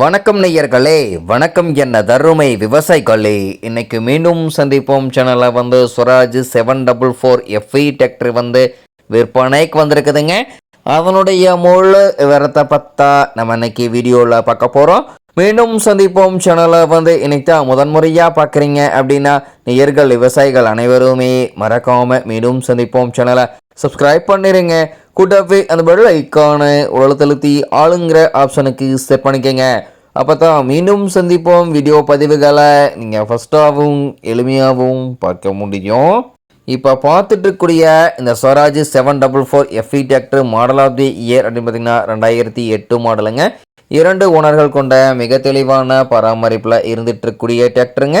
வணக்கம் நெய்யர்களே வணக்கம் என்ன தருமை விவசாயிகளே. இன்னைக்கு மீண்டும் சந்திப்போம். சேனலில் வந்து Swaraj seven double four FE tractor வந்து விற்பனைக்கு வந்திருக்குதுங்க. அதனுடைய முழு விவரத்தை பார்த்தா நம்ம இன்னைக்கு வீடியோவில் பார்க்க போகிறோம் மீண்டும் சந்திப்போம். சேனலை வந்து இன்னைக்கு தான் முதன்முறையாக பார்க்குறீங்க அப்படின்னா நேயர்கள் விவசாயிகள் அனைவருமே மறக்காமல் மீண்டும் சந்திப்போம். சேனலை சப்ஸ்கிரைப் பண்ணிடுங்க கூட்டவே அந்த பெல் ஐக்கானு உலகத்தழுத்தி ஆளுங்கிற ஆப்ஷனுக்கு செட் பண்ணிக்கங்க. அப்போ தான் மீண்டும் சந்திப்போம் வீடியோ பதிவுகளை. நீங்கள் ஃபஸ்ட்டாகவும் எளிமையாகவும் பார்க்க முடியும். இப்போ பார்த்துட்டு இருக்கக்கூடிய இந்த Swaraj seven double four FE tractor model of the year அப்படின்னு பார்த்தீங்கன்னா ரெண்டாயிரத்தி எட்டு மாடலுங்க. இரண்டு ஓனர்கள் கொண்ட மிக தெளிவான பராமரிப்பில் இருந்துட்டு இருக்கக்கூடிய டிராக்டருங்க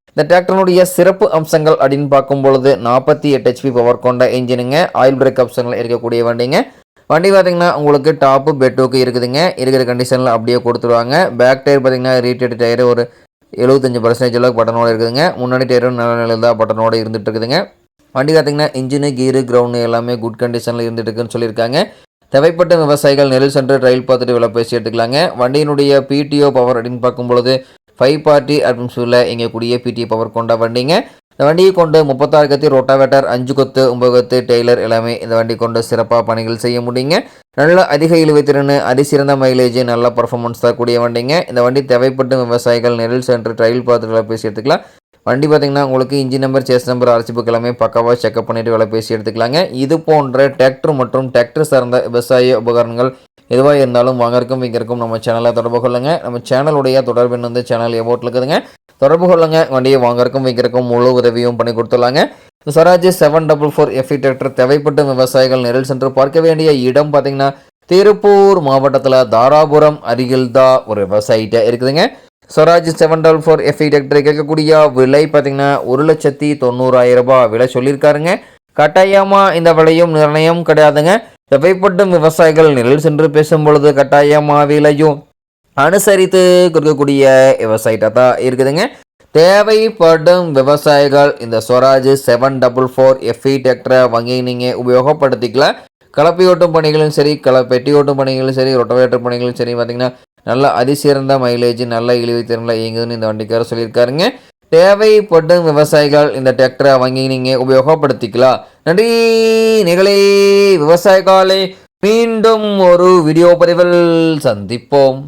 இந்த டிராக்டருடைய சிறப்பு அம்சங்கள் அப்படின்னு பார்க்கும் பொழுது நாற்பத்தி எட்டு ஹெச்பி பவர் கொண்ட இன்ஜினுங்க ஆயில் பிரேக் ஆப்ஷனில் இருக்கக்கூடிய வண்டிங்க. வண்டி பார்த்தீங்கன்னா உங்களுக்கு டாப்பு பெட்டோக்கு இருக்குதுங்க. இருக்கிற கண்டிஷனில் அப்படியே கொடுத்துருவாங்க பேக் டயர் பார்த்தீங்கன்னா ரீட்டேட் டயர் ஒரு எழுபத்தஞ்சு பர்சன்டேஜ் அளவுக்கு பட்டனோடு இருக்குதுங்க. முன்னாடி டயரும் நல்ல நிலையில் தான் பட்டனோடு இருந்துட்டு இருக்குதுங்க. வண்டி பார்த்தீங்கன்னா இன்ஜினு கீரு கிரவுண்டு எல்லாமே குட் கண்டிஷனில் இருந்துட்டு இருக்குன்னு சொல்லியிருக்காங்க. தேவைப்பட்ட விவசாயிகள் நெல் சென்று ரயில் பார்த்துட்டு விலை பேசி எடுத்துக்கலாங்க. வண்டியினுடைய பிடிஓ பவர் அப்படின்னு பார்க்கும்பொழுது ஃபைவ் பார்ட்டி அப்படின்னு அட்மிஷனில் இயங்கக்கூடிய பிடி பவர் கொண்ட வண்டிங்க. இந்த வண்டியை கொண்டு முப்பத்தாறு கத்தி ரோட்டாவேட்டர் அஞ்சு கொத்து ஒம்பது கொத்து டெய்லர் எல்லாமே இந்த வண்டி கொண்டு சிறப்பாக பணிகள் செய்ய முடியுங்க. நல்ல அதிக இழுவைத்திறன் அதிசிறந்த மைலேஜ் நல்ல பர்ஃபார்மன்ஸ் தரக்கூடிய வண்டிங்க. இந்த வண்டி தேவைப்பட்டு விவசாயிகள் நெல் சென்று ட்ரையல் பார்த்துக்கலாம் பேசி எடுத்துக்கலாம். வண்டி பார்த்தீங்கன்னா உங்களுக்கு engine number chassis number RC book எல்லாமே பக்காவாக செக்அப் பண்ணிட்டு வேலை பேசி எடுத்துக்கலாங்க. இது போன்ற டிராக்டர் மற்றும் டிராக்டர் சார்ந்த விவசாய உபகரணங்கள் எதுவாக இருந்தாலும் வாங்கறக்கும் விற்கிறக்கும் நம்ம சேனலை தொடர்பு கொள்ளுங்க. நம்ம சேனலுடைய தொடர்பு வந்து சேனல் எவோட்டில் இருக்குதுங்க. தொடர்பு கொள்ளுங்க. வண்டியை வாங்கறக்கும் விற்கிறக்கும் முழு உதவியும் பண்ணி கொடுத்துடலாங்க. Swaraj seven double four FE tractor தேவைப்பட்ட விவசாயிகள் நேரில் சென்று பார்க்க வேண்டிய இடம் பார்த்தீங்கன்னா திருப்பூர் மாவட்டத்தில் தாராபுரம் அருகில் தான் ஒரு விவசாயிட்ட இருக்குதுங்க. Swaraj seven double four FE tractor கேட்கக்கூடிய விலை பார்த்தீங்கன்னா ஒரு லட்சத்தி தொண்ணூறாயிரம் ரூபாய் விலை சொல்லியிருக்காருங்க. கட்டாயமாக இந்த விலையும் நிர்ணயம் கிடையாதுங்க. தேவைப்படும் விவசாயிகள் நிழல் சென்று பேசும் பொழுது கட்டாயமாக விலையும் அனுசரித்து கொடுக்கக்கூடிய விவசாயிட்டாக தான் இருக்குதுங்க. தேவைப்படும் விவசாயிகள் இந்த Swaraj seven double four FE டிராக்டரை வாங்கி நீங்கள் உபயோகப்படுத்திக்கலாம். கலப்பை ஓட்டும் பணிகளும் சரி கல பெட்டி ஓட்டும் பணிகளும் சரி ரொட்டவேட்டர் பணிகளும் சரி பார்த்தீங்கன்னா நல்ல அதிசிறந்த மைலேஜ் நல்ல இழிவு திறனில் இயங்குதுன்னு இந்த வண்டிக்காரர் சொல்லியிருக்காருங்க. தேவைப்படும் விவசாயிகள் இந்த டிராக்டரை வாங்கி நீங்கள் உபயோகப்படுத்திக்கலாம். நன்றி நிகழே விவசாயிகளை மீண்டும் ஒரு வீடியோ பதிவில் சந்திப்போம்.